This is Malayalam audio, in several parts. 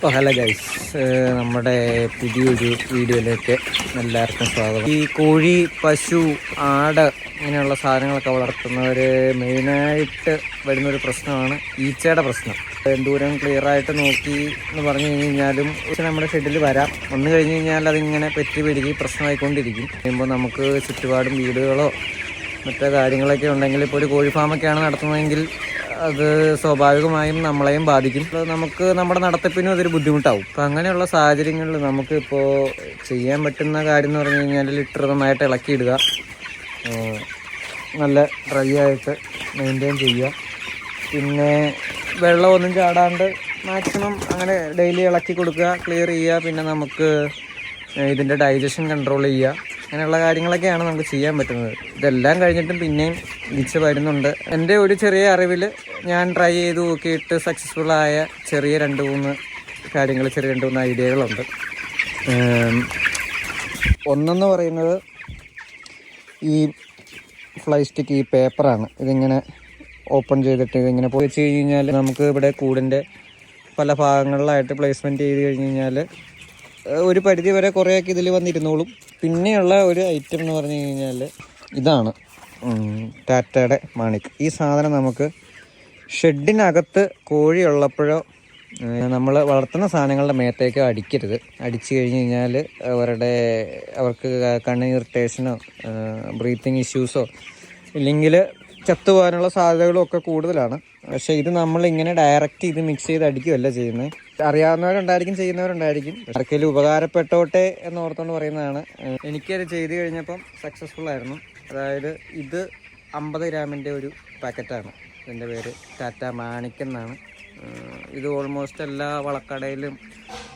അപ്പോൾ ഹലോ ഗൈസ് നമ്മുടെ പുതിയൊരു വീഡിയോയിലേക്ക് എല്ലാവർക്കും സ്വാഗതം. ഈ കോഴി പശു ആട് ഇങ്ങനെയുള്ള സാധനങ്ങളൊക്കെ വളർത്തുന്നവർ മെയിനായിട്ട് വരുന്നൊരു പ്രശ്നമാണ് ഈച്ചയുടെ പ്രശ്നം. എന്തൂരം ക്ലിയർ ആയിട്ട് നോക്കി എന്ന് പറഞ്ഞു കഴിഞ്ഞ് കഴിഞ്ഞാലും നമ്മുടെ ഷെഡിൽ വരാം. വന്നു കഴിഞ്ഞ് കഴിഞ്ഞാൽ അതിങ്ങനെ പെറ്റി പെരുകി പ്രശ്നമായിക്കൊണ്ടിരിക്കും. കഴിയുമ്പോൾ നമുക്ക് ചുറ്റുപാടും വീടുകളോ മറ്റേ കാര്യങ്ങളൊക്കെ ഉണ്ടെങ്കിൽ ഇപ്പോൾ ഒരു കോഴി ഫാമൊക്കെയാണ് നടത്തുന്നതെങ്കിൽ അത് സ്വാഭാവികമായും നമ്മളെയും ബാധിക്കും. നമുക്ക് നമ്മുടെ നടത്തിപ്പിനും അതൊരു ബുദ്ധിമുട്ടാവും. അപ്പം അങ്ങനെയുള്ള സാഹചര്യങ്ങളിൽ നമുക്ക് ഇപ്പോൾ ചെയ്യാൻ പറ്റുന്ന കാര്യം എന്ന് പറഞ്ഞു കഴിഞ്ഞാൽ ലിറ്റർ നന്നായിട്ട് ഇളക്കിയിടുക. നല്ല ഡ്രൈ ആയിട്ട് മെയിന്റെയിൻ ചെയ്യുക. പിന്നെ വെള്ളമൊന്നും ചാടാണ്ട് മാക്സിമം അങ്ങനെ ഡെയിലി ഇളക്കി കൊടുക്കുക ക്ലിയർ ചെയ്യുക. പിന്നെ നമുക്ക് ഇതിന്റെ ഡൈജഷൻ കൺട്രോൾ ചെയ്യുക. അങ്ങനെയുള്ള കാര്യങ്ങളൊക്കെയാണ് നമുക്ക് ചെയ്യാൻ പറ്റുന്നത്. ഇതെല്ലാം കഴിഞ്ഞിട്ടും പിന്നെയും ഈച്ച വരുന്നുണ്ട്. എന്റെ ഒരു ചെറിയ അറിവിൽ ഞാൻ ട്രൈ ചെയ്ത് നോക്കിയിട്ട് സക്സസ്ഫുൾ ആയ ചെറിയ രണ്ട് മൂന്ന് കാര്യങ്ങൾ ചെറിയ രണ്ട് മൂന്ന് ഐഡിയകളുണ്ട് ഒന്നെന്ന് പറയുന്നത് ഈ ഫ്ലൈ സ്റ്റിക്ക് ഈ പേപ്പറാണ് ഇതിങ്ങനെ ഓപ്പൺ ചെയ്തിട്ട് ഇതിങ്ങനെ പോയി വെച്ച് കഴിഞ്ഞ് കഴിഞ്ഞാൽ നമുക്ക് ഇവിടെ കൂടിന്റെ പല ഭാഗങ്ങളിലായിട്ട് പ്ലേസ്മെന്റ് ചെയ്ത് കഴിഞ്ഞ് കഴിഞ്ഞാൽ ഒരു പരിധി വരെ കുറേയൊക്കെ ഇതിൽ വന്നിരുന്നോളും. പിന്നെയുള്ള ഒരു ഐറ്റം എന്ന് പറഞ്ഞു കഴിഞ്ഞാൽ ഇതാണ്. ടാറ്റയുടെ മാണിക് ഈ സാധനം നമുക്ക് ഷെഡിനകത്ത് കോഴി ഉള്ളപ്പോഴോ നമ്മൾ വളർത്തുന്ന സാധനങ്ങളുടെ മേത്തേക്കോ അടിക്കരുത്. അടിച്ചു കഴിഞ്ഞ് കഴിഞ്ഞാൽ അവരുടെ അവർക്ക് കണ്ണ് ഇറിറ്റേഷനോ ബ്രീത്തിങ് ഇഷ്യൂസോ ഇല്ലെങ്കിൽ ചത്തുപോകാനുള്ള സാധ്യതകളും ഒക്കെ കൂടുതലാണ്. പക്ഷേ ഇത് നമ്മൾ ഇങ്ങനെ ഡയറക്റ്റ് ഇത് മിക്സ് ചെയ്ത് അടിക്കുകയല്ല ചെയ്യുന്നത്. അറിയാവുന്നവരുണ്ടായിരിക്കും ചെയ്യുന്നവരുണ്ടായിരിക്കും. ആർക്കെങ്കിലും ഉപകാരപ്പെട്ടോട്ടെ എന്ന് ഓർത്തുകൊണ്ട് പറയുന്നതാണ് എനിക്കത് ചെയ്ത് കഴിഞ്ഞപ്പം സക്സസ്ഫുൾ ആയിരുന്നു അതായത് ഇത് അമ്പത് ഗ്രാമിന്റെ ഒരു പാക്കറ്റാണ്. ഇതിന്റെ പേര് ടാറ്റ മാണിക് എന്നാണ്. ഇത് ഓൾമോസ്റ്റ് എല്ലാ വളക്കടയിലും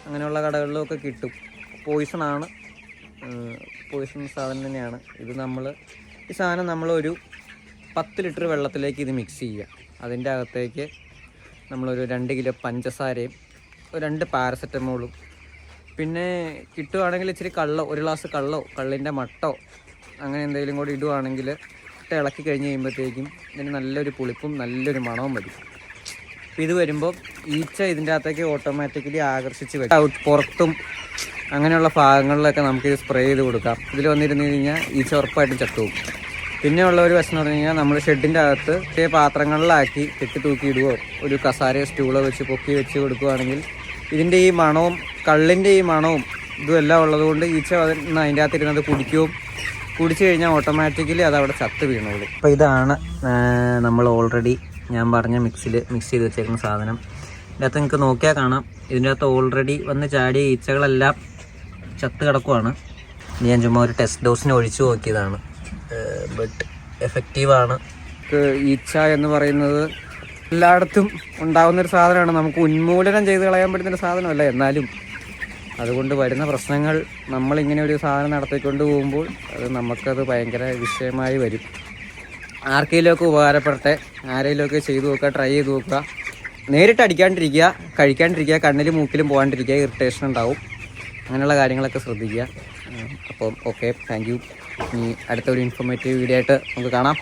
അങ്ങനെയുള്ള കടകളിലും ഒക്കെ കിട്ടും. പോയിസണാണ് പോയിസൺ സാധനം തന്നെയാണ്. ഇത് നമ്മൾ ഈ സാധനം നമ്മളൊരു പത്ത് ലിറ്റർ വെള്ളത്തിലേക്ക് ഇത് മിക്സ് ചെയ്യുക. അതിന്റെ അകത്തേക്ക് നമ്മളൊരു രണ്ട് കിലോ പഞ്ചസാരയും രണ്ട് പാരസെറ്റമോളും പിന്നെ കിട്ടുവാണെങ്കിൽ ഇച്ചിരി കള്ളോ ഒരു ഗ്ലാസ് കള്ളോ കള്ളിന്റെ മട്ടോ അങ്ങനെ എന്തെങ്കിലും കൂടി ഇടുവാണെങ്കിൽ ഇട്ട് ഇളക്കി കഴിഞ്ഞ് കഴിയുമ്പോഴത്തേക്കും ഇതിന് നല്ലൊരു പുളിപ്പും നല്ലൊരു മണവും വരും. അപ്പോൾ ഇത് വരുമ്പോൾ ഈച്ച ഇതിന്റെ അകത്തേക്ക് ഓട്ടോമാറ്റിക്കലി ആകർഷിച്ച് വരും. പുറത്തും അങ്ങനെയുള്ള ഭാഗങ്ങളിലൊക്കെ നമുക്ക് ഇത് സ്പ്രേ ചെയ്ത് കൊടുക്കാം. ഇതിൽ വന്നിരുന്ന് കഴിഞ്ഞാൽ ഈച്ച ഉറപ്പായിട്ടും ചത്തുപോകും. പിന്നെ ഉള്ള ഒരു എന്ന് പറഞ്ഞു കഴിഞ്ഞാൽ നമ്മൾ ഷെഡിന്റെ അകത്ത് ചെറിയ പാത്രങ്ങളിലാക്കി കെട്ടി തൂക്കിയിടുകയോ ഒരു കസാരയോ സ്റ്റൂളോ വെച്ച് പൊക്കി വെച്ച് കൊടുക്കുകയാണെങ്കിൽ ഇതിന്റെ ഈ മണവും കള്ളിന്റെ ഈ മണവും ഇതും എല്ലാം ഉള്ളതുകൊണ്ട് ഈച്ച അതിന്റെ അകത്തിരുന്നത് കുടിക്കുകയും കുടിച്ചു കഴിഞ്ഞാൽ ഓട്ടോമാറ്റിക്കലി അത് അവിടെ ചത്ത് വീണുള്ളൂ അപ്പോൾ ഇതാണ് നമ്മൾ ഓൾറെഡി ഞാൻ പറഞ്ഞ മിക്സിൽ മിക്സ് ചെയ്ത് വെച്ചേക്കുന്ന സാധനം. ഇതിന്റെ അകത്ത് നിങ്ങൾക്ക് നോക്കിയാൽ കാണാം. ഇതിന്റെ അകത്ത് ഓൾറെഡി വന്ന് ചാടിയ ഈച്ചകളെല്ലാം ചത്ത് കിടക്കുവാണ്. ഞാൻ ചുമ്മാ ഒരു ടെസ്റ്റ് ഡോസിന് ഒഴിച്ചു നോക്കിയതാണ്. ബട്ട് എഫക്റ്റീവാണ് ഈച്ച എന്ന് പറയുന്നത് എല്ലായിടത്തും ഉണ്ടാകുന്നൊരു സാധനമാണ്. നമുക്ക് ഉന്മൂലനം ചെയ്ത് കളയാൻ പറ്റുന്നൊരു സാധനമല്ല എന്നാലും. അതുകൊണ്ട് വരുന്ന പ്രശ്നങ്ങൾ നമ്മളിങ്ങനെ ഒരു സാധനം നടത്തിക്കൊണ്ട് പോകുമ്പോൾ അത് നമുക്കത് ഭയങ്കര വിഷയമായി വരും. ആർക്കെങ്കിലുമൊക്കെ ഉപകാരപ്പെടട്ടെ ആരെങ്കിലുമൊക്കെ ചെയ്തു നോക്കുക ട്രൈ ചെയ്ത് നോക്കുക. നേരിട്ട് അടിക്കാണ്ടിരിക്കുക കഴിക്കാണ്ടിരിക്കുക കണ്ണിലും മൂക്കിലും പോകാണ്ടിരിക്കുക ഇറിറ്റേഷൻ ഉണ്ടാവും. അങ്ങനെയുള്ള കാര്യങ്ങളൊക്കെ ശ്രദ്ധിക്കുക. അപ്പം ഓക്കെ താങ്ക് യു ഇനി അടുത്തൊരു ഇൻഫോർമേറ്റീവ് വീഡിയോ ആയിട്ട് നമുക്ക് കാണാം.